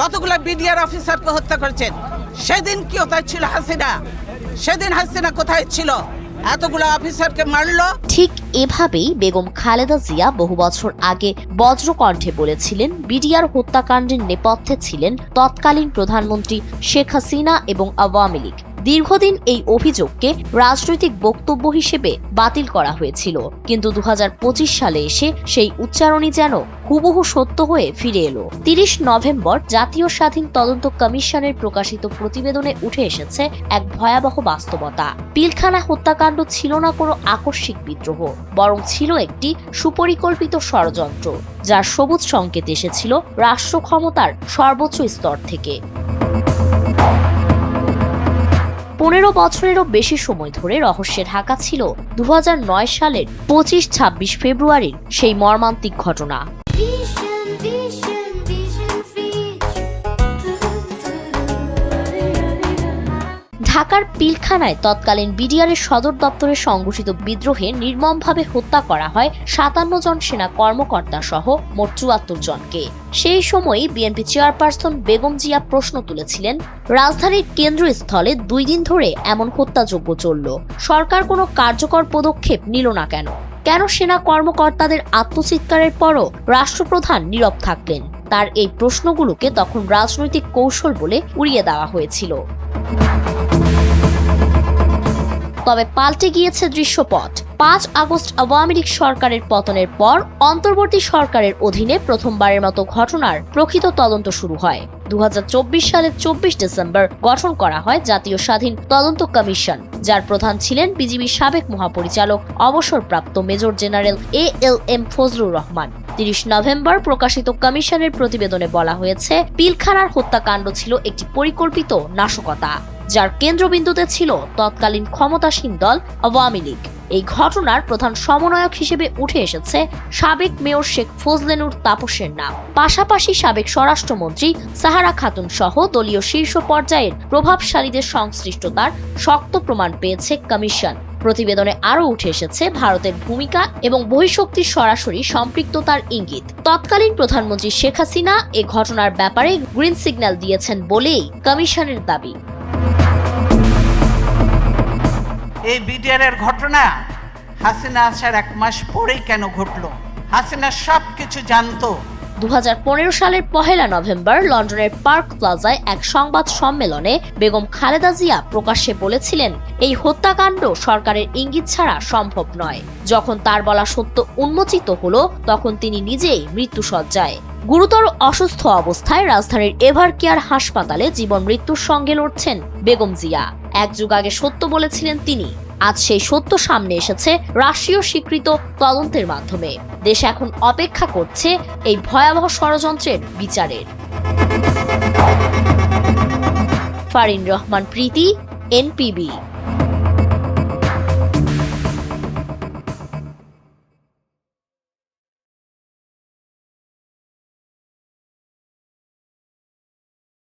কতগুলো বিডিআর অফিসারকে হত্যা করেছেন? সেদিন কি কোথায় ছিল হাসিনা? সেদিন হাসিনা কোথায় ছিল? এতগুলো অফিসারকে মারলো? ঠিক এভাবেই বেগম খালেদা জিয়া বহু বছর আগে বজ্রকণ্ঠে বলেছিলেন, বিডিআর হত্যাকাণ্ডের নেপথ্যে ছিলেন তৎকালীন প্রধানমন্ত্রী শেখ হাসিনা এবং আওয়ামী লীগ। দীর্ঘদিন এই অভিযোগকে রাজনৈতিক বক্তব্য হিসেবে বাতিল করা হয়েছিল। কিন্তু দু হাজার পঁচিশ সালে এসে সেই উচ্চারণই যেন হুবহু সত্য হয়ে ফিরে এলো। তিরিশ নভেম্বর জাতীয় স্বাধীন তদন্ত কমিশনের প্রকাশিত প্রতিবেদনে উঠে এসেছে এক ভয়াবহ বাস্তবতা। পিলখানা হত্যাকাণ্ড ছিল না কোনো আকস্মিক বিদ্রোহ, বরং ছিল একটি সুপরিকল্পিত ষড়যন্ত্র, যার সবুজ সংকেত এসেছিল রাষ্ট্র ক্ষমতার সর্বোচ্চ স্তর থেকে। পনেরো বছরেরও বেশি সময় ধরে রহস্যে ঢাকা ছিল দু হাজার নয় সালের পঁচিশ ছাব্বিশ ফেব্রুয়ারির সেই মর্মান্তিক ঘটনা। ঢাকার পিলখানায় তৎকালীন বিডিআরের সদর দপ্তরে সংঘটিত বিদ্রোহে নির্মমভাবে হত্যা করা হয় সাতান্ন জন সেনা কর্মকর্তা সহ মোট চুয়াত্তর জনকে। সেই সময়ই বিএনপি চেয়ারপারসন বেগম জিয়া প্রশ্ন তুলেছিলেন, রাজধানীর কেন্দ্রস্থলে দুই দিন ধরে এমন হত্যাযজ্ঞ চলল। সরকার কোনো কার্যকর পদক্ষেপ নিল না কেন? কেন সেনা কর্মকর্তাদের আত্মচিৎকারের পরও রাষ্ট্রপ্রধান নীরব থাকলেন? তার এই প্রশ্নগুলোকে তখন রাজনৈতিক কৌশল বলে উড়িয়ে দেওয়া হয়েছিল। তবে পাল্টে গিয়েছে দৃশ্যপট। পাঁচ আগস্ট আওয়ামী লীগ সরকারের পতনের পর অন্তর্বর্তী সরকারের অধীনে প্রথমবারের মতো ঘটনার প্রকৃত তদন্ত শুরু হয়। দু সালের চব্বিশ ডিসেম্বর গঠন করা হয় জাতীয় স্বাধীন তদন্ত কমিশন, যার প্রধান ছিলেন বিজিবির সাবেক মহাপরিচালক, অবসরপ্রাপ্ত major general A L M Fazlur Rahman. তিরিশ নভেম্বর প্রকাশিত কমিশনের প্রতিবেদনে বলা হয়েছে, পিলখানার হত্যাকাণ্ড ছিল একটি পরিকল্পিত নাশকতা, যার কেন্দ্রবিন্দুতে ছিল তৎকালীন ক্ষমতাসীন দল আওয়ামী লীগ। এই ঘটনার প্রধান সমন্বয়ক হিসেবে উঠে এসেছে সাবেক মেয়র শেখ ফজলেনুর তাপসের নাম। পাশাপাশি সাবেক স্বরাষ্ট্রমন্ত্রী সাহারা খাতুন সহ দলীয় শীর্ষ পর্যায়ের প্রভাবশালীদের সংশ্লিষ্টতার শক্ত প্রমাণ পেয়েছে কমিশন। প্রতিবেদনে আরও উঠে এসেছে ভারতের ভূমিকা এবং বহিঃশক্তির সরাসরি সম্পৃক্ততার ইঙ্গিত। তৎকালীন প্রধানমন্ত্রী শেখ হাসিনা এ ঘটনার ব্যাপারে গ্রিন সিগন্যাল দিয়েছেন বলেই কমিশনের দাবি। এই বিডিআর এর ঘটনা হাসিনা আসার এক মাস পরেই কেন ঘটলো? হাসিনা সব কিছু জানতো। দুহাজার পনেরো সালের পহেলা নভেম্বর লন্ডনের পার্ক প্লাজায় এক সংবাদ সম্মেলনে বেগম খালেদা জিয়া প্রকাশ্যে বলেছিলেন, এই হত্যাকাণ্ড সরকারের ইঙ্গিত ছাড়া সম্ভব নয়। যখন তার বলা সত্য উন্মোচিত হলো, তখন তিনি নিজেই মৃত্যুসজ্জায়। গুরুতর অসুস্থ অবস্থায় রাজধানীর এভার কেয়ার হাসপাতালে জীবন মৃত্যুর সঙ্গে লড়ছেন বেগম জিয়া। এক যুগ আগে সত্য বলেছিলেন তিনি। আজ সেই সত্য সামনে এসেছে রাষ্ট্রীয় স্বীকৃত তদন্তের মাধ্যমে। দেশ এখন অপেক্ষা করছে এই ভয়াবহ ষড়যন্ত্রের বিচারের। ফারিন রহমান, প্রীতি, এনপিবি।